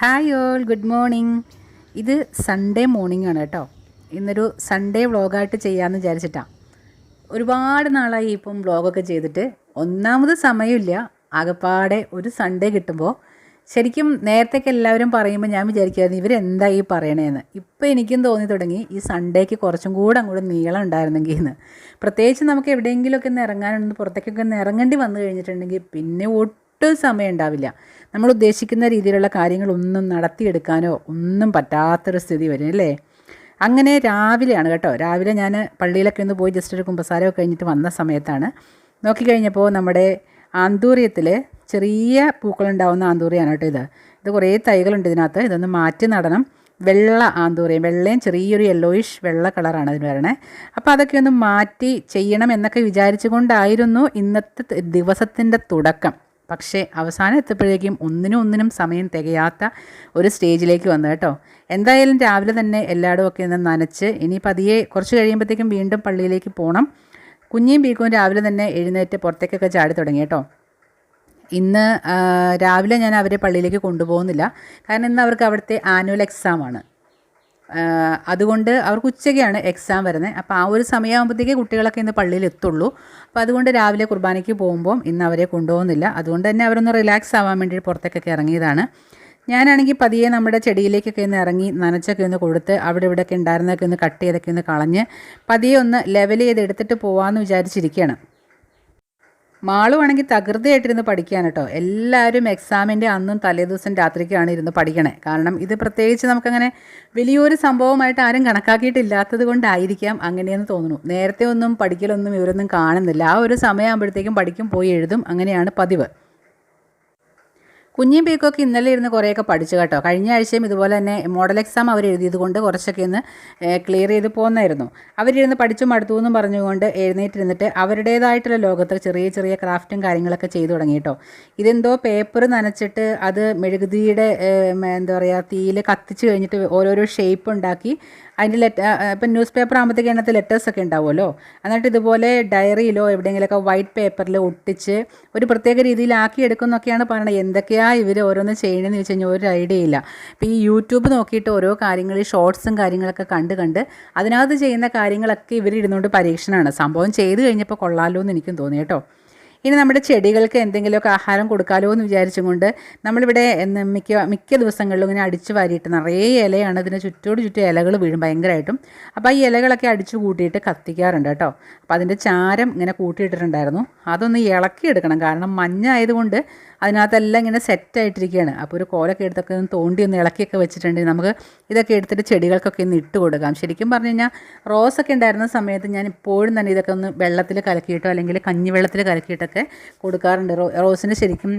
Hi all good morning. ഇത് Sunday morning ആണ് കേട്ടോ. ഇന്നൊരു സൺഡേ വ്ളോഗായിട്ട് ചെയ്യാമെന്ന് വിചാരിച്ചിട്ടാണ് ഒരുപാട് നാളായി ഇപ്പം വ്ളോഗൊക്കെ ചെയ്തിട്ട്. ഒന്നാമത് സമയമില്ല. ആകെപ്പാടെ ഒരു സൺഡേ കിട്ടുമ്പോൾ ശരിക്കും നേരത്തേക്ക് എല്ലാവരും പറയുമ്പോൾ ഞാൻ വിചാരിക്കുമായിരുന്നു ഇവരെന്താ ഈ പറയണേന്ന്. ഇപ്പോൾ എനിക്കും തോന്നി തുടങ്ങി ഈ സൺഡേക്ക് കുറച്ചും കൂടെ അങ്ങോട്ട് നീളം ഉണ്ടായിരുന്നെങ്കിൽ എന്ന്. പ്രത്യേകിച്ച് നമുക്ക് എവിടെയെങ്കിലുമൊക്കെ ഒന്ന് ഇറങ്ങാനുണ്ട് പുറത്തേക്കൊക്കെ ഒന്ന് ഇറങ്ങേണ്ടി വന്നു കഴിഞ്ഞിട്ടുണ്ടെങ്കിൽ പിന്നെ ഒട്ടും സമയം ഉണ്ടാവില്ല. നമ്മൾ ഉദ്ദേശിക്കുന്ന രീതിയിലുള്ള കാര്യങ്ങളൊന്നും നടത്തിയെടുക്കാനോ ഒന്നും പറ്റാത്തൊരു സ്ഥിതി വരും അല്ലേ? അങ്ങനെ രാവിലെയാണ് കേട്ടോ. രാവിലെ ഞാൻ പള്ളിയിലൊക്കെ ഒന്ന് പോയി ജസ്റ്റ് ഒരു കുമ്പസാരമൊക്കെ കഴിഞ്ഞിട്ട് വന്ന സമയത്താണ്. നോക്കിക്കഴിഞ്ഞപ്പോൾ നമ്മുടെ ആന്തൂറിയത്തിൽ ചെറിയ പൂക്കളുണ്ടാവുന്ന ആന്തൂറിയാണ് കേട്ടോ ഇത്. ഇത് കുറേ തൈകളുണ്ട് ഇതിനകത്ത്. ഇതൊന്ന് മാറ്റി നടണം. വെള്ള ആന്തൂറിയം വെള്ളയും ചെറിയൊരു യെല്ലോയിഷ് വെള്ള കളറാണ് അതിന് വരണേ. അപ്പോൾ അതൊക്കെ ഒന്ന് മാറ്റി ചെയ്യണം എന്നൊക്കെ വിചാരിച്ചുകൊണ്ടായിരുന്നു ഇന്നത്തെ ദിവസത്തിന്റെ തുടക്കം. പക്ഷേ അവസാനം എത്തപ്പോഴേക്കും ഒന്നിനും ഒന്നിനും സമയം തികയാത്ത ഒരു സ്റ്റേജിലേക്ക് വന്നു കേട്ടോ. എന്തായാലും രാവിലെ തന്നെ എല്ലായിടും ഒക്കെ ഒന്ന് നനച്ച് ഇനി പതിയെ കുറച്ച് കഴിയുമ്പോഴത്തേക്കും വീണ്ടും പള്ളിയിലേക്ക് പോകണം കുഞ്ഞിയും പീക്കും രാവിലെ തന്നെ എഴുന്നേറ്റ് പുറത്തേക്കൊക്കെ ചാടി തുടങ്ങി കേട്ടോ. ഇന്ന് രാവിലെ ഞാൻ അവരെ പള്ളിയിലേക്ക് കൊണ്ടുപോകുന്നില്ല. കാരണം ഇന്ന് അവർക്ക് അവിടുത്തെ ആനുവൽ എക്സാം ആണ്. ആ, അതുകൊണ്ട് അവർക്ക് ഉച്ചയ്ക്കാണ് എക്സാം വരുന്നത്. അപ്പോൾ ആ ഒരു സമയമാകുമ്പോഴത്തേക്ക് കുട്ടികളൊക്കെ ഇന്ന് പള്ളിയിൽ എത്തുള്ളൂ. അപ്പോൾ അതുകൊണ്ട് രാവിലെ കുർബാനയ്ക്ക് പോകുമ്പോൾ ഇന്ന് അവരെ കൊണ്ടുപോകുന്നില്ല. അതുകൊണ്ട് തന്നെ അവരൊന്ന് റിലാക്സ് ആവാൻ വേണ്ടി പുറത്തേക്കൊക്കെ ഇറങ്ങിയതാണ്. ഞാനാണെങ്കിൽ പതിയെ നമ്മുടെ ചെടിയിലേക്കൊക്കെ ഒന്ന് ഇറങ്ങി നനച്ചൊക്കെ ഒന്ന് കൊടുത്ത് അവിടെ ഇവിടെയൊക്കെ ഉണ്ടായിരുന്നതൊക്കെ ഒന്ന് കട്ട് ചെയ്തൊക്കെ ഒന്ന് കളഞ്ഞ് പതിയെ ഒന്ന് ലെവൽ ചെയ്ത് എടുത്തിട്ട് പോകാമെന്ന് വിചാരിച്ചിരിക്കുകയാണ്. മാളുവാണെങ്കിൽ തകൃതിയായിട്ടിരുന്ന് പഠിക്കാൻ കേട്ടോ. എല്ലാവരും എക്സാമിന്റെ അന്നും തലേദിവസം രാത്രിക്കാണ് ഇരുന്ന് പഠിക്കണേ. കാരണം ഇത് പ്രത്യേകിച്ച് നമുക്കങ്ങനെ വലിയൊരു സംഭവമായിട്ട് ആരും കണക്കാക്കിയിട്ടില്ലാത്തത് കൊണ്ടായിരിക്കാം അങ്ങനെയെന്ന് തോന്നുന്നു. നേരത്തെ ഒന്നും പഠിക്കലൊന്നും ഇവരൊന്നും കാണുന്നില്ല. ആ ഒരു സമയമാകുമ്പോഴത്തേക്കും പഠിക്കും പോയി എഴുതും അങ്ങനെയാണ് പതിവ്. കുഞ്ഞിയും പീക്കൊക്കെ ഇന്നലെ ഇരുന്ന് കുറേയൊക്കെ പഠിച്ചു കേട്ടോ. കഴിഞ്ഞ ആഴ്ചയും ഇതുപോലെ തന്നെ മോഡൽ എക്സാം അവർ എഴുതിയത് കൊണ്ട് കുറച്ചൊക്കെ ഒന്ന് ക്ലിയർ ചെയ്ത് പോന്നായിരുന്നു. അവരിരുന്ന് പഠിച്ചു മടുത്തു എന്നും പറഞ്ഞുകൊണ്ട് എഴുന്നേറ്റിരുന്നിട്ട് അവരുടേതായിട്ടുള്ള ലോകത്ത് ചെറിയ ചെറിയ ക്രാഫ്റ്റും കാര്യങ്ങളൊക്കെ ചെയ്തു തുടങ്ങി കേട്ടോ. ഇതെന്തോ പേപ്പർ നനച്ചിട്ട് അത് മെഴുകുതിയുടെ എന്താ പറയുക തീയിൽ കത്തിച്ച് കഴിഞ്ഞിട്ട് ഓരോരോ ഷേപ്പ് ഉണ്ടാക്കി അതിന്റെ ലെറ്റർ ഇപ്പം ന്യൂസ് പേപ്പർ ആകുമ്പോഴത്തേക്ക് അതിനകത്ത് ലെറ്റേഴ്സൊക്കെ ഉണ്ടാവുമല്ലോ. എന്നിട്ട് ഇതുപോലെ ഡയറിയിലോ എവിടെയെങ്കിലുമൊക്കെ വൈറ്റ് പേപ്പറിൽ ഒട്ടിച്ച് ഒരു പ്രത്യേക രീതിയിലാക്കി എടുക്കുന്നൊക്കെയാണ് പറയുന്നത് എന്തൊക്കെയാണ് ഇവർ ഓരോന്ന് ചെയ്യണമെന്ന് ചോദിച്ചു കഴിഞ്ഞാൽ ഒരു ഐഡിയ ഇല്ല. ഇപ്പോൾ ഈ യൂട്യൂബ് നോക്കിയിട്ട് ഓരോ കാര്യങ്ങൾ ഷോർട്സും കാര്യങ്ങളൊക്കെ കണ്ട് കണ്ട് അതിനകത്ത് ചെയ്യുന്ന കാര്യങ്ങളൊക്കെ ഇവർ ഇരുന്നുകൊണ്ട് പരീക്ഷണമാണ് സംഭവം ചെയ്ത് കഴിഞ്ഞപ്പോൾ കൊള്ളാലോ എന്ന് എനിക്കും തോന്നി കേട്ടോ. ഇനി നമ്മുടെ ചെടികൾക്ക് എന്തെങ്കിലുമൊക്കെ ആഹാരം കൊടുക്കാലോ എന്ന് വിചാരിച്ചും കൊണ്ട് നമ്മളിവിടെ മിക്ക മിക്ക ദിവസങ്ങളിലും ഇങ്ങനെ അടിച്ചു വാരിയിട്ട് നിറയെ ഇലയാണ് ഇതിന് ചുറ്റോട് ചുറ്റും ഇലകൾ വീഴും ഭയങ്കരമായിട്ടും അപ്പോൾ ഈ ഇലകളൊക്കെ അടിച്ചു കൂട്ടിയിട്ട് കത്തിക്കാറുണ്ട് കേട്ടോ. അപ്പോൾ അതിന്റെ ചാരം ഇങ്ങനെ കൂട്ടിയിട്ടിട്ടുണ്ടായിരുന്നു. അതൊന്ന് ഇളക്കിയെടുക്കണം. കാരണം മഞ്ഞ ആയതുകൊണ്ട് അതിനകത്തെല്ലാം ഇങ്ങനെ സെറ്റായിട്ടിരിക്കുകയാണ് അപ്പോൾ ഒരു കോലൊക്കെ എടുത്തൊക്കെ ഒന്ന് തോണ്ടി ഒന്ന് ഇളക്കിയൊക്കെ വെച്ചിട്ടുണ്ടെങ്കിൽ നമുക്ക് ഇതൊക്കെ എടുത്തിട്ട് ചെടികൾക്കൊക്കെ ഒന്ന് ഇട്ട് കൊടുക്കാം. ശരിക്കും പറഞ്ഞു കഴിഞ്ഞാൽ റോസൊക്കെ ഉണ്ടായിരുന്ന സമയത്ത് ഞാൻ ഇപ്പോഴും തന്നെ ഇതൊക്കെ ഒന്ന് വെള്ളത്തിൽ കലക്കിയിട്ടോ അല്ലെങ്കിൽ കഞ്ഞിവെള്ളത്തിൽ കലക്കിയിട്ടൊക്കെ കൊടുക്കാറുണ്ട്. റോസിന് ശരിക്കും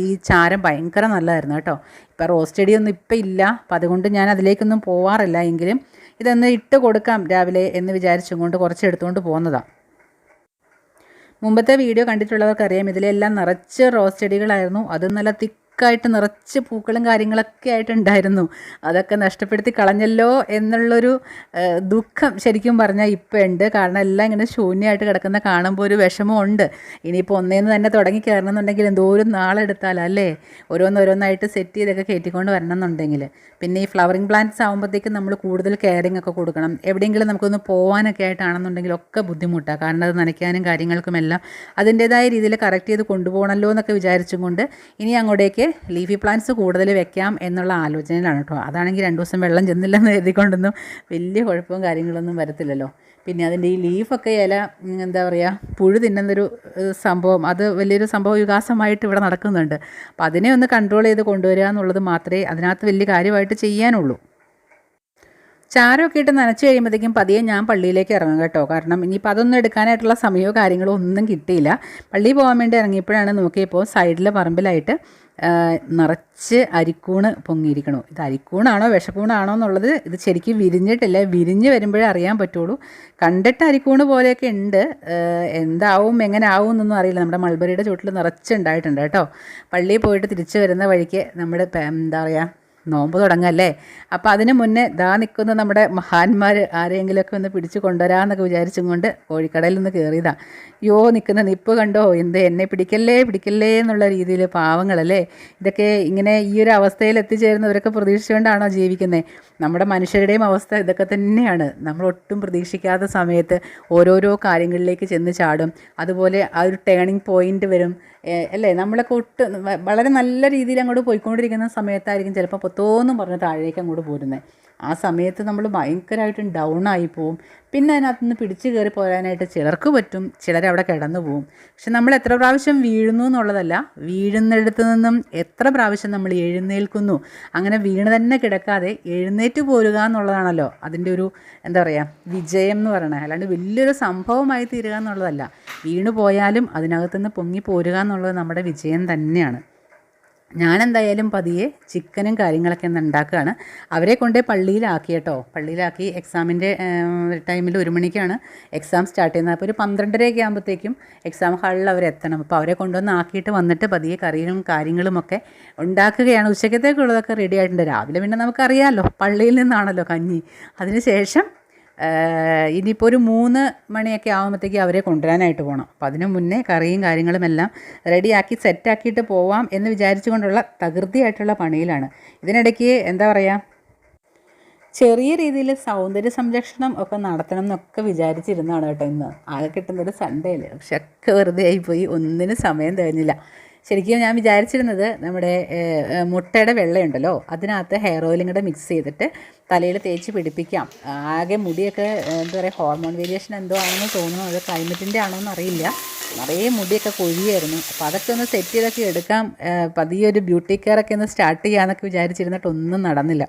ഈ ചാരം ഭയങ്കര നല്ലതായിരുന്നു കേട്ടോ. ഇപ്പോൾ റോസ് ചെടിയൊന്നും ഇപ്പം ഇല്ല. അപ്പം അതുകൊണ്ട് ഞാൻ അതിലേക്കൊന്നും പോവാറില്ല. എങ്കിലും ഇതൊന്ന് ഇട്ട് കൊടുക്കാം രാവിലെ എന്ന് വിചാരിച്ചും കൊണ്ട് കുറച്ച് എടുത്തുകൊണ്ട് പോകുന്നതാണ് മുമ്പത്തെ വീഡിയോ കണ്ടിട്ടുള്ളവർക്കറിയാം. ഇതിലെല്ലാം നിറച്ച് റോസ് ചെടികളായിരുന്നു. അത് നല്ല തിക്കായിട്ട് നിറച്ച് പൂക്കളും കാര്യങ്ങളൊക്കെ ആയിട്ടുണ്ടായിരുന്നു. അതൊക്കെ നഷ്ടപ്പെടുത്തി കളഞ്ഞല്ലോ എന്നുള്ളൊരു ദുഃഖം ശരിക്കും പറഞ്ഞാൽ ഇപ്പം ഉണ്ട്. കാരണം എല്ലാം ഇങ്ങനെ ശൂന്യമായിട്ട് കിടക്കുന്ന കാണുമ്പോൾ ഒരു വിഷമമുണ്ട് ഇനിയിപ്പോൾ ഒന്നേന്ന് തന്നെ തുടങ്ങി കയറണം എന്നുണ്ടെങ്കിൽ എന്തോരം നാളെടുത്താലല്ലേ ഓരോന്നോരോന്നായിട്ട് സെറ്റ് ചെയ്തൊക്കെ കയറ്റിക്കൊണ്ട് വരണം എന്നുണ്ടെങ്കിൽ പിന്നെ ഈ ഫ്ലവറിങ് പ്ലാന്റ്സ് ആകുമ്പോഴത്തേക്കും നമ്മൾ കൂടുതൽ കെയറിങ് ഒക്കെ കൊടുക്കണം. എവിടെയെങ്കിലും നമുക്കൊന്ന് പോകാനൊക്കെ ആയിട്ടാണെന്നുണ്ടെങ്കിൽ ഒക്കെ ബുദ്ധിമുട്ടാണ് കാരണം അത് നനയ്ക്കാനും കാര്യങ്ങൾക്കുമെല്ലാം അതിന്റേതായ രീതിയിൽ കറക്റ്റ് ചെയ്ത് കൊണ്ടുപോകണമല്ലോ എന്നൊക്കെ വിചാരിച്ചും കൊണ്ട് ഇനി അങ്ങോട്ടേക്ക് ലീഫി പ്ലാന്റ്സ് കൂടുതൽ വെക്കാം എന്നുള്ള ആലോചനയിലാണ് കേട്ടോ അതാണെങ്കിൽ രണ്ട് ദിവസം വെള്ളം ചെന്നില്ലെന്ന് എഴുതിക്കൊണ്ടൊന്നും വലിയ കുഴപ്പവും കാര്യങ്ങളൊന്നും വരത്തില്ലല്ലോ. പിന്നെ അതിന്റെ ഈ ലീഫൊക്കെ ഇല എന്താ പറയുക പുഴു തിന്നുന്നൊരു സംഭവം അത് വലിയൊരു സംഭവ വികാസമായിട്ട് ഇവിടെ നടക്കുന്നുണ്ട്. അപ്പം അതിനെ ഒന്ന് കൺട്രോൾ ചെയ്ത് കൊണ്ടുവരിക എന്നുള്ളത് മാത്രമേ അതിനകത്ത് വലിയ കാര്യമായിട്ട് ചെയ്യാനുള്ളൂ. ചാരമൊക്കെ ഇട്ട് നനച്ച് കഴിയുമ്പോഴത്തേക്കും പതിയെ ഞാൻ പള്ളിയിലേക്ക് ഇറങ്ങും കേട്ടോ. കാരണം ഇനിയിപ്പോൾ അതൊന്നും എടുക്കാനായിട്ടുള്ള സമയമോ കാര്യങ്ങളോ ഒന്നും കിട്ടിയില്ല. പള്ളിയിൽ പോകാൻ വേണ്ടി ഇറങ്ങിയപ്പോഴാണ് നോക്കിയപ്പോൾ സൈഡിലെ പറമ്പിലായിട്ട് നിറച്ച് അരിക്കൂണ് പൊങ്ങിയിരിക്കണോ. ഇത് അരിക്കൂണാണോ വിഷക്കൂണാണോ എന്നുള്ളത് ഇത് ശരിക്കും വിരിഞ്ഞിട്ടില്ല. വിരിഞ്ഞ് വരുമ്പോഴേ അറിയാൻ പറ്റുള്ളൂ. കണ്ടിട്ട് അരിക്കൂണ് പോലെയൊക്കെ ഉണ്ട്. എന്താവും എങ്ങനെ ആവും എന്നൊന്നും അറിയില്ല. നമ്മുടെ മൾബറിയുടെ ചുവട്ടിൽ നിറച്ചുണ്ടായിട്ടുണ്ട് കേട്ടോ. പള്ളിയിൽ പോയിട്ട് തിരിച്ചു വരുന്ന വഴിക്ക് നമ്മുടെ എന്താ പറയുക നോമ്പ് തുടങ്ങല്ലേ? അപ്പോൾ അതിന് മുന്നേ ദാ നിൽക്കുന്ന നമ്മുടെ മഹാന്മാർ ആരെങ്കിലുമൊക്കെ ഒന്ന് പിടിച്ചു കൊണ്ടുവരാമെന്നൊക്കെ വിചാരിച്ചും കൊണ്ട് കോഴിക്കടയിൽ നിന്ന് കയറിയതാണ് യോ നിൽക്കുന്ന നിപ്പ് കണ്ടോ? എന്ത് എന്നെ പിടിക്കല്ലേ പിടിക്കല്ലേ എന്നുള്ള രീതിയിൽ പാവങ്ങളല്ലേ? ഇതൊക്കെ ഇങ്ങനെ ഈ ഒരു അവസ്ഥയിൽ എത്തിച്ചേരുന്നവരൊക്കെ പ്രതീക്ഷിച്ചുകൊണ്ടാണോ ജീവിക്കുന്നത് നമ്മുടെ മനുഷ്യരുടെയും അവസ്ഥ ഇതൊക്കെ തന്നെയാണ്. നമ്മൾ ഒട്ടും പ്രതീക്ഷിക്കാത്ത സമയത്ത് ഓരോരോ കാര്യങ്ങളിലേക്ക് ചെന്ന് ചാടും. അതുപോലെ ആ ഒരു ടേണിംഗ് പോയിന്റ് വരും. അല്ലേ? നമ്മളൊക്കെ ഒട്ട് വളരെ നല്ല രീതിയിൽ അങ്ങോട്ട് പോയിക്കൊണ്ടിരിക്കുന്ന സമയത്തായിരിക്കും ചിലപ്പോൾ പൊത്തോന്നും പറഞ്ഞ് താഴേക്ക് അങ്ങോട്ട് പോരുന്നത് ആ സമയത്ത് നമ്മൾ ഭയങ്കരമായിട്ടും ഡൗൺ ആയി പോവും. പിന്നെ അതിനകത്ത് നിന്ന് പിടിച്ചു കയറി പോരാനായിട്ട് ചിലർക്ക് പറ്റും ചിലരവിടെ കിടന്നു പോവും. പക്ഷെ നമ്മൾ എത്ര പ്രാവശ്യം വീഴുന്നു എന്നുള്ളതല്ല വീഴുന്നിടത്ത് നിന്നും എത്ര പ്രാവശ്യം നമ്മൾ എഴുന്നേൽക്കുന്നു അങ്ങനെ വീണ് തന്നെ കിടക്കാതെ എഴുന്നേറ്റ് പോരുക എന്നുള്ളതാണല്ലോ അതിന്റെ ഒരു എന്താ പറയുക വിജയം എന്ന് പറയണത്. അല്ലാണ്ട് വലിയൊരു സംഭവമായി തീരുക എന്നുള്ളതല്ല. വീണു പോയാലും അതിനകത്തുനിന്ന് പൊങ്ങി പോരുക എന്നുള്ളത് നമ്മുടെ വിജയം തന്നെയാണ്. ഞാൻ എന്തായാലും പതിയെ ചിക്കനും കാര്യങ്ങളൊക്കെ ഒന്ന് ഉണ്ടാക്കുകയാണ്. അവരെ കൊണ്ടേ പള്ളിയിലാക്കി കേട്ടോ. പള്ളിയിലാക്കി എക്സാമിന്റെ ടൈമിൽ ഒരു മണിക്കാണ് എക്സാം സ്റ്റാർട്ട് ചെയ്യുന്നത്. അപ്പോൾ ഒരു പന്ത്രണ്ടരയൊക്കെ ആകുമ്പോഴത്തേക്കും എക്സാം ഹാളിൽ അവരെത്തണം അപ്പോൾ അവരെ കൊണ്ടുവന്ന് ആക്കിയിട്ട് വന്നിട്ട് പതിയെ കറിയും കാര്യങ്ങളുമൊക്കെ ഉണ്ടാക്കുകയാണ്. ഉച്ചക്കത്തേക്കുള്ളതൊക്കെ റെഡി ആയിട്ടുണ്ട്. രാവിലെ പിന്നെ നമുക്കറിയാമല്ലോ പള്ളിയിൽ നിന്നാണല്ലോ കഞ്ഞി. അതിന് ശേഷം ഇനിയിപ്പോൾ ഒരു മൂന്ന് മണിയൊക്കെ ആകുമ്പോഴത്തേക്ക് അവരെ കൊണ്ടുവരാനായിട്ട് പോകണം അപ്പം അതിന് മുന്നേ കറിയും കാര്യങ്ങളും എല്ലാം റെഡിയാക്കി സെറ്റാക്കിയിട്ട് പോവാം എന്ന് വിചാരിച്ചുകൊണ്ടുള്ള തകൃതിയായിട്ടുള്ള പണിയിലാണ്. ഇതിനിടയ്ക്ക് എന്താ പറയുക ചെറിയ രീതിയിൽ സൗന്ദര്യ സംരക്ഷണം ഒക്കെ നടത്തണം എന്നൊക്കെ വിചാരിച്ചിരുന്നതാണ് കേട്ടോ ഇന്ന്. ആകെ കിട്ടുന്നൊരു സൺഡേ അല്ലേ പക്ഷെ ഒക്കെ വെറുതെ ആയിപ്പോയി. ഒന്നിനും സമയം തികഞ്ഞില്ല. ശരിക്കും ഞാൻ വിചാരിച്ചിരുന്നത് നമ്മുടെ മുട്ടയുടെ വെള്ളയുണ്ടല്ലോ അതിനകത്ത് ഹെയർ ഓയിലും കൂടെ മിക്സ് ചെയ്തിട്ട് തലയിൽ തേച്ച് പിടിപ്പിക്കാം. ആകെ മുടിയൊക്കെ എന്താ പറയുക ഹോർമോൺ വേരിയേഷൻ എന്തോ ആണെന്ന് തോന്നുന്നു. അത് ക്ലൈമറ്റിന്റെ ആണോ എന്ന് അറിയില്ല. നിറയെ മുടിയൊക്കെ കൊഴിയായിരുന്നു അപ്പോൾ അതൊക്കെ ഒന്ന് സെറ്റ് ചെയ്തൊക്കെ എടുക്കാം. പതിയെ ഒരു ബ്യൂട്ടി കെയർ ഒക്കെ ഒന്ന് സ്റ്റാർട്ട് ചെയ്യാമെന്നൊക്കെ വിചാരിച്ചിരുന്നിട്ട് ഒന്നും നടന്നില്ല.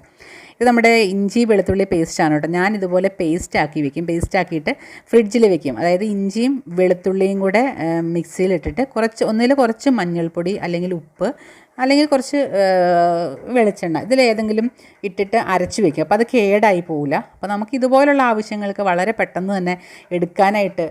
ഇത് നമ്മുടെ ഇഞ്ചി വെളുത്തുള്ളി പേസ്റ്റ് ആണ് കേട്ടോ. ഞാൻ ഇതുപോലെ പേസ്റ്റ് ആക്കി വെക്കും. പേസ്റ്റ് ആക്കിയിട്ട് ഫ്രിഡ്ജിൽ വെക്കും. അതായത് ഇഞ്ചിയും വെളുത്തുള്ളിയും കൂടെ മിക്സിയിലിട്ടിട്ട് കുറച്ച് ഒന്നിൽ കുറച്ച് മഞ്ഞൾപ്പൊടി അല്ലെങ്കിൽ ഉപ്പ് അല്ലെങ്കിൽ കുറച്ച് വെളിച്ചെണ്ണ. ഇതിലേതെങ്കിലും ഇട്ടിട്ട് അരച്ച് വെക്കും അപ്പോൾ അത് കേടായി പോവില്ല. അപ്പോൾ നമുക്ക് ഇതുപോലുള്ള ആവശ്യങ്ങൾക്ക് വളരെ പെട്ടെന്ന് തന്നെ എടുക്കാനായിട്ട്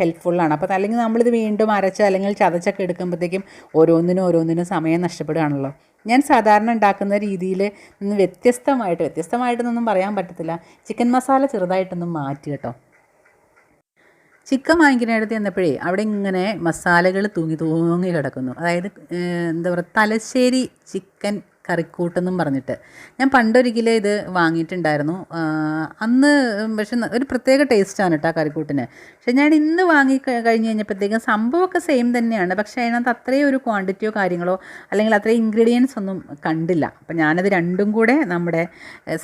ഹെൽപ്ഫുള്ളാണ് അപ്പോൾ അല്ലെങ്കിൽ നമ്മളിത് വീണ്ടും അരച്ച് അല്ലെങ്കിൽ ചതച്ചൊക്കെ എടുക്കുമ്പോഴത്തേക്കും ഓരോന്നിനും ഓരോന്നിനും സമയം നഷ്ടപ്പെടുകയാണല്ലോ. ഞാൻ സാധാരണ ഉണ്ടാക്കുന്ന രീതിയിൽ നിന്ന് വ്യത്യസ്തമായിട്ട് വ്യത്യസ്തമായിട്ടൊന്നും പറയാൻ പറ്റത്തില്ല. ചിക്കൻ മസാല ചെറുതായിട്ടൊന്നും മാറ്റി കേട്ടോ. ചിക്കൻ വാങ്ങിക്കുന്നിടത്ത് ചെന്നപ്പോഴേ അവിടെ ഇങ്ങനെ മസാലകൾ തൂങ്ങി തൂങ്ങി കിടക്കുന്നു. അതായത് എന്താ പറയുക തലശ്ശേരി ചിക്കൻ കറിക്കൂട്ടെന്നും പറഞ്ഞിട്ട്. ഞാൻ പണ്ടൊരിക്കൽ ഇത് വാങ്ങിയിട്ടുണ്ടായിരുന്നു. അന്ന് പക്ഷെ ഒരു പ്രത്യേക ടേസ്റ്റാണ് കേട്ടോ കറിക്കൂട്ടിന്. പക്ഷെ ഞാൻ ഇന്ന് വാങ്ങി കഴിഞ്ഞ് കഴിഞ്ഞപ്പോഴത്തേക്കും സംഭവമൊക്കെ സെയിം തന്നെയാണ്. പക്ഷേ അതിനകത്ത് അത്രയും ഒരു ക്വാണ്ടിറ്റിയോ കാര്യങ്ങളോ അല്ലെങ്കിൽ അത്രയും ഇൻഗ്രീഡിയൻസ് ഒന്നും കണ്ടില്ല. അപ്പം ഞാനത് രണ്ടും കൂടെ നമ്മുടെ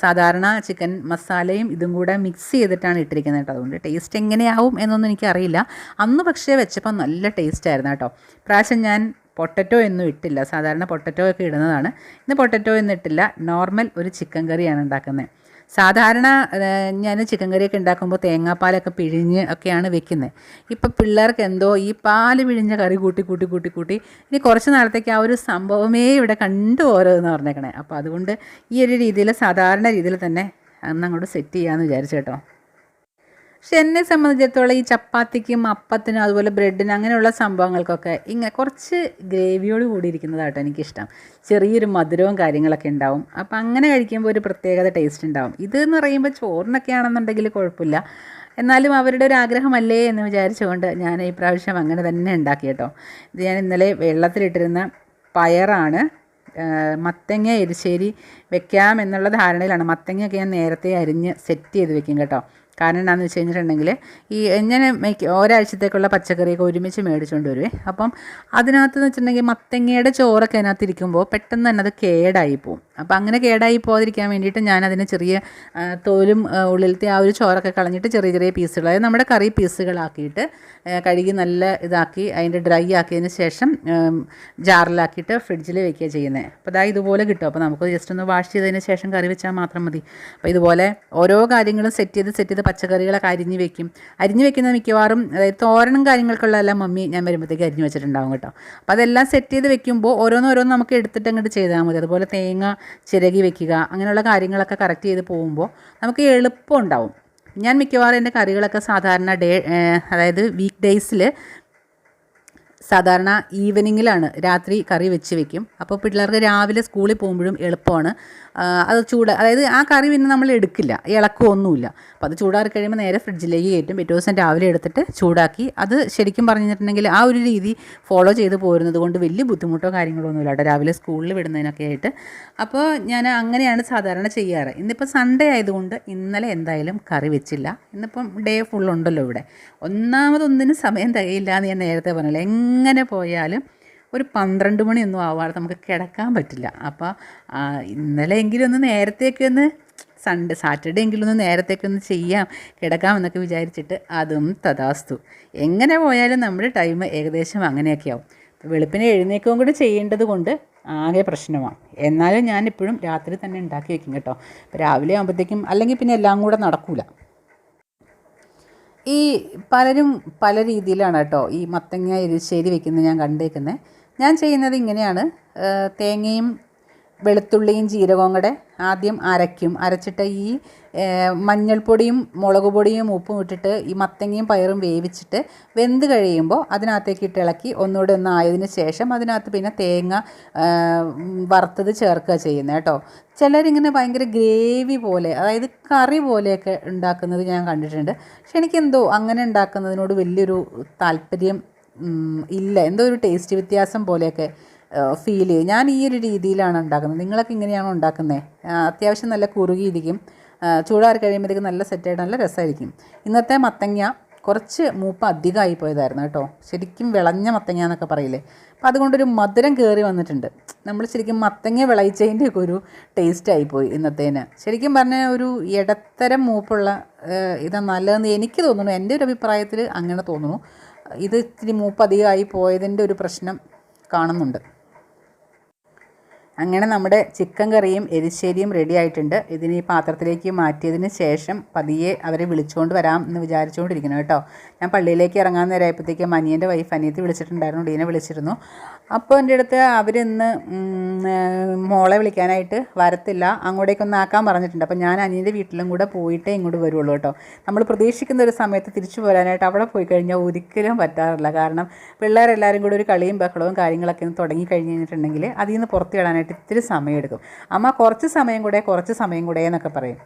സാധാരണ ചിക്കൻ മസാലയും ഇതും കൂടെ മിക്സ് ചെയ്തിട്ടാണ് ഇട്ടിരിക്കുന്നത് കേട്ടോ അതുകൊണ്ട് ടേസ്റ്റ് എങ്ങനെയാവും എന്നൊന്നും എനിക്കറിയില്ല. അന്ന് പക്ഷേ വെച്ചപ്പോൾ നല്ല ടേസ്റ്റ് ആയിരുന്നു കേട്ടോ പ്രാവശ്യം ഞാൻ പൊട്ടറ്റോ ഒന്നും ഇട്ടില്ല. സാധാരണ പൊട്ടറ്റോ ഒക്കെ ഇടുന്നതാണ്. ഇന്ന് പൊട്ടറ്റോ ഒന്നും ഇട്ടില്ല. നോർമൽ ഒരു ചിക്കൻ കറിയാണ് ഉണ്ടാക്കുന്നത്. സാധാരണ ഞാൻ ചിക്കൻ കറിയൊക്കെ ഉണ്ടാക്കുമ്പോൾ തേങ്ങാപ്പാലൊക്കെ പിഴിഞ്ഞ് ഒക്കെയാണ് വെക്കുന്നത്. ഇപ്പോൾ പിള്ളേർക്ക് എന്തോ ഈ പാൽ പിഴിഞ്ഞ കറി കൂട്ടി കൂട്ടി കൂട്ടി കൂട്ടി ഇനി കുറച്ച് നാളത്തേക്ക് ആ ഒരു സംഭവമേ ഇവിടെ കണ്ടു ഓരോന്ന് പറഞ്ഞേക്കണേ. അപ്പോൾ അതുകൊണ്ട് ഈ ഒരു രീതിയിൽ സാധാരണ രീതിയിൽ തന്നെ അന്ന് അങ്ങോട്ട് സെറ്റ് ചെയ്യാമെന്ന് വിചാരിച്ചു കേട്ടോ. പക്ഷെ എന്നെ സംബന്ധിച്ചിടത്തോളം ഈ ചപ്പാത്തിക്കും അപ്പത്തിനും അതുപോലെ ബ്രെഡിനും അങ്ങനെയുള്ള സംഭവങ്ങൾക്കൊക്കെ ഇങ്ങനെ കുറച്ച് ഗ്രേവിയോട് കൂടി ഇരിക്കുന്നതാട്ടോ എനിക്കിഷ്ടം. ചെറിയൊരു മധുരവും കാര്യങ്ങളൊക്കെ ഉണ്ടാവും. അപ്പം അങ്ങനെ കഴിക്കുമ്പോൾ ഒരു പ്രത്യേകത ടേസ്റ്റ് ഉണ്ടാവും. ഇത് എന്ന് പറയുമ്പോൾ ചോറിനൊക്കെ ആണെന്നുണ്ടെങ്കിൽ കുഴപ്പമില്ല. എന്നാലും അവരുടെ ഒരു ആഗ്രഹമല്ലേ എന്ന് വിചാരിച്ചുകൊണ്ട് ഞാൻ ഈ പ്രാവശ്യം അങ്ങനെ തന്നെ ഉണ്ടാക്കി കേട്ടോ. ഇത് ഞാൻ ഇന്നലെ വെള്ളത്തിലിട്ടിരുന്ന പയറാണ്. മത്തങ്ങ എരിശ്ശേരി വെക്കാം എന്നുള്ള ധാരണയിലാണ്. മത്തങ്ങയൊക്കെ ഞാൻ നേരത്തെ അരിഞ്ഞ് സെറ്റ് ചെയ്ത് വെക്കും കേട്ടോ. കാരണം എന്താണെന്ന് വെച്ച് കഴിഞ്ഞിട്ടുണ്ടെങ്കിൽ ഈ ഞാൻ മേക്ക് ഒരാഴ്ചത്തേക്കുള്ള പച്ചക്കറിയൊക്കെ ഒരുമിച്ച് മേടിച്ചുകൊണ്ട് വരുവേ. അപ്പം അതിനകത്ത് വെച്ചിട്ടുണ്ടെങ്കിൽ മത്തങ്ങയുടെ ചോറൊക്കെ അതിനകത്ത് ഇരിക്കുമ്പോൾ പെട്ടെന്ന് തന്നെ അത് കേടായി പോവും. അപ്പം അങ്ങനെ കേടായി പോകാതിരിക്കാൻ വേണ്ടിയിട്ട് ഞാൻ അതിന് ചെറിയ തോലും ഉള്ളിലത്തെ ആ ഒരു ചോറൊക്കെ കളഞ്ഞിട്ട് ചെറിയ ചെറിയ പീസുകൾ അതായത് നമ്മുടെ കറി പീസുകളാക്കിയിട്ട് കഴുകി നല്ല ഇതാക്കി അതിന്റെ ഡ്രൈ ആക്കിയതിന് ശേഷം ജാറിലാക്കിയിട്ട് ഫ്രിഡ്ജിൽ വെക്കുക ചെയ്യുന്നത് അപ്പോൾ അതായത് ഇതുപോലെ കിട്ടും. അപ്പോൾ നമുക്ക് ജസ്റ്റ് ഒന്ന് വാഷ് ചെയ്തതിന് ശേഷം കറി വെച്ചാൽ മാത്രം മതി. അപ്പോൾ ഇതുപോലെ ഓരോ കാര്യങ്ങളും സെറ്റ് ചെയ്ത് സെറ്റ് ചെയ്ത് പച്ചക്കറികളൊക്കെ അരിഞ്ഞ് വെക്കും. അരിഞ്ഞ് വെക്കുന്ന മിക്കവാറും അതായത് തോരണം കാര്യങ്ങൾക്കുള്ള എല്ലാം മമ്മി ഞാൻ വരുമ്പോഴത്തേക്ക് അരിഞ്ഞ് വെച്ചിട്ടുണ്ടാവും കേട്ടോ. അപ്പോൾ അതെല്ലാം സെറ്റ് ചെയ്ത് വെക്കുമ്പോൾ ഓരോന്നോരോന്ന് നമുക്ക് എടുത്തിട്ട് അങ്ങോട്ട് ചെയ്താൽ മതി. അതുപോലെ തേങ്ങ ചിരകി വെക്കുക അങ്ങനെയുള്ള കാര്യങ്ങളൊക്കെ കറക്റ്റ് ചെയ്ത് പോകുമ്പോൾ നമുക്ക് എളുപ്പം ഉണ്ടാവും. ഞാൻ മിക്കവാറും എന്റെ കറികളൊക്കെ സാധാരണ ഡേ അതായത് വീക്ക് ഡേയ്സിൽ സാധാരണ ഈവനിങ്ങിലാണ് രാത്രി കറി വെച്ച് വെക്കും. അപ്പോൾ പിള്ളേർക്ക് രാവിലെ സ്കൂളിൽ പോകുമ്പോഴും എളുപ്പമാണ്. അത് ചൂട് അതായത് ആ കറി പിന്നെ നമ്മൾ എടുക്കില്ല ഇളക്കമൊന്നുമില്ല അപ്പോൾ അത് ചൂടാറി കഴിയുമ്പോൾ നേരെ ഫ്രിഡ്ജിലേക്ക് കയറ്റും പിറ്റേ ദിവസം രാവിലെ എടുത്തിട്ട് ചൂടാക്കി. അത് ശരിക്കും പറഞ്ഞിട്ടുണ്ടെങ്കിൽ ആ ഒരു രീതി ഫോളോ ചെയ്ത് പോരുന്നത് കൊണ്ട് വലിയ ബുദ്ധിമുട്ടോ കാര്യങ്ങളോ ഒന്നുമില്ല കേട്ടോ രാവിലെ സ്കൂളിൽ വിടുന്നതിനൊക്കെ ആയിട്ട്. അപ്പോൾ ഞാൻ അങ്ങനെയാണ് സാധാരണ ചെയ്യാറ്. ഇന്നിപ്പോൾ സൺഡേ ആയതുകൊണ്ട് ഇന്നലെ എന്തായാലും കറി വെച്ചില്ല. ഇന്നിപ്പം ഡേ ഫുൾ ഉണ്ടല്ലോ ഇവിടെ. ഒന്നാമതൊന്നിനും സമയം തികയില്ല എന്ന് ഞാൻ നേരത്തെ പറഞ്ഞല്ലോ. എങ്ങനെ പോയാലും ഒരു പന്ത്രണ്ട് മണിയൊന്നും ആവാതെ നമുക്ക് കിടക്കാൻ പറ്റില്ല. അപ്പോൾ ഇന്നലെ എങ്കിലും ഒന്ന് നേരത്തേക്കൊന്ന് സൺഡേ സാറ്റർഡേ എങ്കിലും ഒന്ന് നേരത്തേക്ക് ഒന്ന് ചെയ്യാം കിടക്കാമെന്നൊക്കെ വിചാരിച്ചിട്ട് അതും തഥാസ്തു. എങ്ങനെ പോയാലും നമ്മുടെ ടൈം ഏകദേശം അങ്ങനെയൊക്കെ ആവും വെളുപ്പിനെ എഴുന്നേക്കും കൂടി ചെയ്യേണ്ടത് കൊണ്ട് ആകെ പ്രശ്നമാണ്. എന്നാലും ഞാനിപ്പോഴും രാത്രി തന്നെ ഉണ്ടാക്കി വെക്കും കേട്ടോ. രാവിലെ ആകുമ്പോഴത്തേക്കും അല്ലെങ്കിൽ പിന്നെ എല്ലാം കൂടെ നടക്കൂല. ഈ പലരും പല രീതിയിലാണ് കേട്ടോ ഈ മത്തങ്ങ എരിശ്ശേരി വെക്കുന്നത് ഞാൻ കണ്ടേക്കുന്നത്. ഞാൻ ചെയ്യുന്നത് ഇങ്ങനെയാണ്. തേങ്ങയും വെളുത്തുള്ളിയും ജീരകവും കൂടെ ആദ്യം അരയ്ക്കും. അരച്ചിട്ട് ഈ മഞ്ഞൾപ്പൊടിയും മുളക് പൊടിയും ഉപ്പും ഇട്ടിട്ട് ഈ മത്തങ്ങയും പയറും വേവിച്ചിട്ട് വെന്ത് കഴിയുമ്പോൾ അതിനകത്തേക്ക് ഇട്ട് ഇളക്കി ഒന്നുകൂടെ ഒന്ന് ആയതിന് ശേഷം അതിനകത്ത് പിന്നെ തേങ്ങ വറുത്തത് ചേർക്കുക ചെയ്യുന്നത് കേട്ടോ. ചിലരിങ്ങനെ ഭയങ്കര ഗ്രേവി പോലെ അതായത് കറി പോലെയൊക്കെ ഉണ്ടാക്കുന്നത് ഞാൻ കണ്ടിട്ടുണ്ട്. പക്ഷെ എനിക്കെന്തോ അങ്ങനെ ഉണ്ടാക്കുന്നതിനോട് വലിയൊരു താല്പര്യം ഇല്ല. എന്തോ ഒരു ടേസ്റ്റ് വ്യത്യാസം പോലെയൊക്കെ ഫീൽ ചെയ്യും. ഞാൻ ഈ ഒരു രീതിയിലാണ് ഉണ്ടാക്കുന്നത്. നിങ്ങളൊക്കെ ഇങ്ങനെയാണോ ഉണ്ടാക്കുന്നത് അത്യാവശ്യം നല്ല കുറുകിയിരിക്കും. ചൂടാറി കഴിയുമ്പോഴത്തേക്ക് നല്ല സെറ്റായിട്ട് നല്ല രസമായിരിക്കും. ഇന്നത്തെ മത്തങ്ങ കുറച്ച് മൂപ്പ് അധികമായി പോയതായിരുന്നു കേട്ടോ. ശരിക്കും വിളഞ്ഞ മത്തങ്ങ എന്നൊക്കെ പറയില്ലേ? അപ്പം അതുകൊണ്ടൊരു മധുരം കയറി വന്നിട്ടുണ്ട്. നമ്മൾ ശരിക്കും മത്തങ്ങ വിളയിച്ചതിന്റെ ഒക്കെ ഒരു ടേസ്റ്റ് ആയിപ്പോയി ഇന്നത്തേന്. ശരിക്കും പറഞ്ഞാൽ ഒരു ഇടത്തരം മൂപ്പുള്ള ഇതാ നല്ലതെന്ന് എനിക്ക് തോന്നുന്നു. എന്റെ ഒരു അഭിപ്രായത്തിൽ അങ്ങനെ തോന്നുന്നു. ഇത് ഇത്തിരി മൂപ്പ് അധികമായി പോയതിന്റെ ഒരു പ്രശ്നം കാണുന്നുണ്ട്. അങ്ങനെ നമ്മുടെ ചിക്കൻ കറിയും എരിശ്ശേരിയും റെഡി ആയിട്ടുണ്ട്. ഇതിന് ഈ പാത്രത്തിലേക്ക് മാറ്റിയതിന് ശേഷം പതിയെ അവരെ വിളിച്ചുകൊണ്ട് വരാം എന്ന് വിചാരിച്ചുകൊണ്ടിരിക്കുന്നു കേട്ടോ. ഞാൻ പള്ളിയിലേക്ക് ഇറങ്ങാൻ നേരമായപ്പോഴത്തേക്ക് മനിയന്റെ വൈഫ് അനിയത്തി വിളിച്ചിട്ടുണ്ടായിരുന്നു. ഡീനെ വിളിച്ചിരുന്നു. അപ്പോൾ എന്റെ അടുത്ത് അവരിന്ന് മോളെ വിളിക്കാനായിട്ട് വരത്തില്ല. അങ്ങോട്ടേക്കൊന്ന് ആക്കാൻ പറഞ്ഞിട്ടുണ്ട്. അപ്പോൾ ഞാൻ അനിയന്റെ വീട്ടിലും കൂടെ പോയിട്ടേ ഇങ്ങോട്ട് വരുള്ളൂ കേട്ടോ. നമ്മൾ പ്രതീക്ഷിക്കുന്ന ഒരു സമയത്ത് തിരിച്ചു പോരാനായിട്ട് അവിടെ പോയി കഴിഞ്ഞാൽ ഒരിക്കലും പറ്റാറില്ല. കാരണം പിള്ളേരെല്ലാവരും കൂടെ ഒരു കളിയും ബഹളവും കാര്യങ്ങളൊക്കെ ഒന്ന് തുടങ്ങി കഴിഞ്ഞ് കഴിഞ്ഞിട്ടുണ്ടെങ്കിൽ അതിൽ നിന്ന് പുറത്ത് വിടാനായിട്ട് ഇത്തിരി സമയമെടുക്കും. അമ്മ കുറച്ച് സമയം കൂടെ കുറച്ച് സമയം കൂടെ എന്നൊക്കെ പറയും.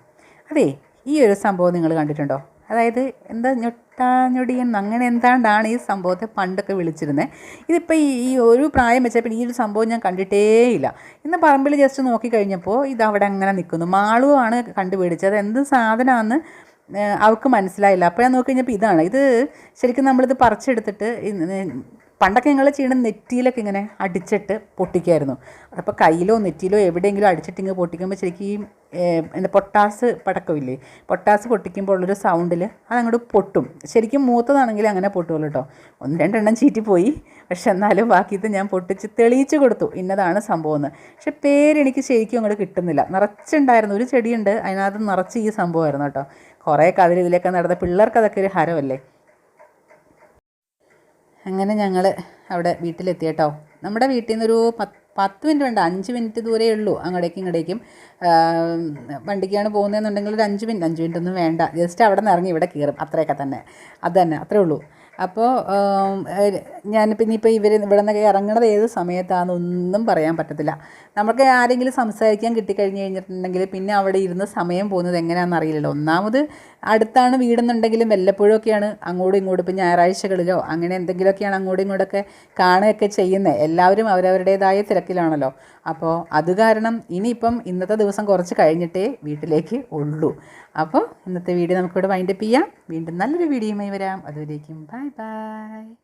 അതെ ഈ ഒരു സംഭവം നിങ്ങൾ കണ്ടിട്ടുണ്ടോ? അതായത് എന്താ ഞൊട്ടാഞ്ഞൊടിയൻ അങ്ങനെ എന്താണ്ടാണ് ഈ സംഭവത്തെ പണ്ടൊക്കെ വിളിച്ചിരുന്നത് ഇതിപ്പോൾ ഈ ഒരു പ്രായം വെച്ചപ്പോൾ ഈ ഒരു സംഭവം ഞാൻ കണ്ടിട്ടേയില്ല. ഇന്ന് പറമ്പിൽ ജസ്റ്റ് നോക്കിക്കഴിഞ്ഞപ്പോൾ ഇത് അവിടെ അങ്ങനെ നിൽക്കുന്നു മാളുവാണ് കണ്ടുപിടിച്ചത്. എന്ത് സാധനമാണെന്ന് അവൾക്ക് മനസ്സിലായില്ല. അപ്പോൾ ഞാൻ നോക്കി കഴിഞ്ഞപ്പോൾ ഇതാണ്. ഇത് ശരിക്കും നമ്മളിത് പറിച്ചെടുത്തിട്ട് പണ്ടൊക്കെ ഞങ്ങൾ ചെയ്യണ നെറ്റിയിലൊക്കെ ഇങ്ങനെ അടിച്ചിട്ട് പൊട്ടിക്കായിരുന്നു. അപ്പോൾ കയ്യിലോ നെറ്റിയിലോ എവിടെയെങ്കിലും അടിച്ചിട്ട് ഇങ്ങനെ പൊട്ടിക്കുമ്പോൾ ശരിക്കും ഈ എന്താ പൊട്ടാസ് പടക്കമില്ലേ? പൊട്ടാസ് പൊട്ടിക്കുമ്പോൾ ഉള്ളൊരു സൗണ്ടിൽ അതങ്ങോട്ട് പൊട്ടും. ശരിക്കും മൂത്തതാണെങ്കിൽ അങ്ങനെ പൊട്ടുമല്ലോ കേട്ടോ ഒന്ന് രണ്ടെണ്ണം ചീറ്റിപ്പോയി പക്ഷെ എന്നാലും ബാക്കിയത് ഞാൻ പൊട്ടിച്ച് തെളിയിച്ച് കൊടുത്തു. ഇന്നതാണ് സംഭവം എന്ന് പക്ഷെ പേരെനിക്ക് ശരിക്കും അങ്ങോട്ട് കിട്ടുന്നില്ല. നിറച്ചുണ്ടായിരുന്നു. ഒരു ചെടിയുണ്ട്. അതിനകത്ത് നിറച്ച് ഈ സംഭവമായിരുന്നു കേട്ടോ കുറേ കഥ ഇതിലൊക്കെ നടന്ന പിള്ളേർക്ക് അതൊക്കെ ഒരു ഹരമല്ലേ? അങ്ങനെ ഞങ്ങൾ അവിടെ വീട്ടിലെത്തി കേട്ടോ. നമ്മുടെ വീട്ടിൽ നിന്നൊരു പത്ത് പത്ത് മിനിറ്റ് വേണ്ട അഞ്ച് മിനിറ്റ് ദൂരേ ഉള്ളൂ. അങ്ങോട്ടേക്കും ഇങ്ങോട്ടേക്കും വണ്ടിക്കാണ് പോകുന്നതെന്നുണ്ടെങ്കിൽ ഒരു അഞ്ച് മിനിറ്റ് അഞ്ച് മിനിറ്റ് ഒന്നും വേണ്ട. ജസ്റ്റ് അവിടെ നിന്ന് ഇറങ്ങി ഇവിടെ കയറും. അത്രയൊക്കെ തന്നെ. അത് തന്നെ അത്രേ ഉള്ളൂ. അപ്പോൾ ഞാനിപ്പോൾ ഇനിയിപ്പോൾ ഇവർ ഇവിടെ നിന്നൊക്കെ ഇറങ്ങണത് ഏത് സമയത്താണെന്നൊന്നും പറയാൻ പറ്റത്തില്ല. നമുക്ക് ആരെങ്കിലും സംസാരിക്കാൻ കിട്ടിക്കഴിഞ്ഞ് കഴിഞ്ഞിട്ടുണ്ടെങ്കിൽ പിന്നെ അവിടെ ഇരുന്ന് സമയം പോകുന്നത് എങ്ങനെയാണെന്ന് അറിയില്ലല്ലോ. ഒന്നാമത് അടുത്താണ് വീടെന്നുണ്ടെങ്കിലും വല്ലപ്പോഴൊക്കെയാണ് അങ്ങോട്ടും ഇങ്ങോട്ടും ഇപ്പം ഞായറാഴ്ചകളിലോ അങ്ങനെ എന്തെങ്കിലുമൊക്കെയാണ് അങ്ങോട്ടും ഇങ്ങോട്ടൊക്കെ കാണുകയൊക്കെ ചെയ്യുന്നത്. എല്ലാവരും അവരവരുടേതായ തിരക്കിലാണല്ലോ. അപ്പോൾ അത് കാരണം ഇനിയിപ്പം ഇന്നത്തെ ദിവസം കുറച്ച് കഴിഞ്ഞിട്ടേ വീട്ടിലേക്ക് ഉള്ളൂ. അപ്പോൾ ഇന്നത്തെ വീഡിയോ നമുക്കിവിടെ വൈൻഡപ്പ് ചെയ്യാം. വീണ്ടും നല്ലൊരു വീഡിയോയുമായി വരാം. അതുവരേക്കും ബൈ ബൈ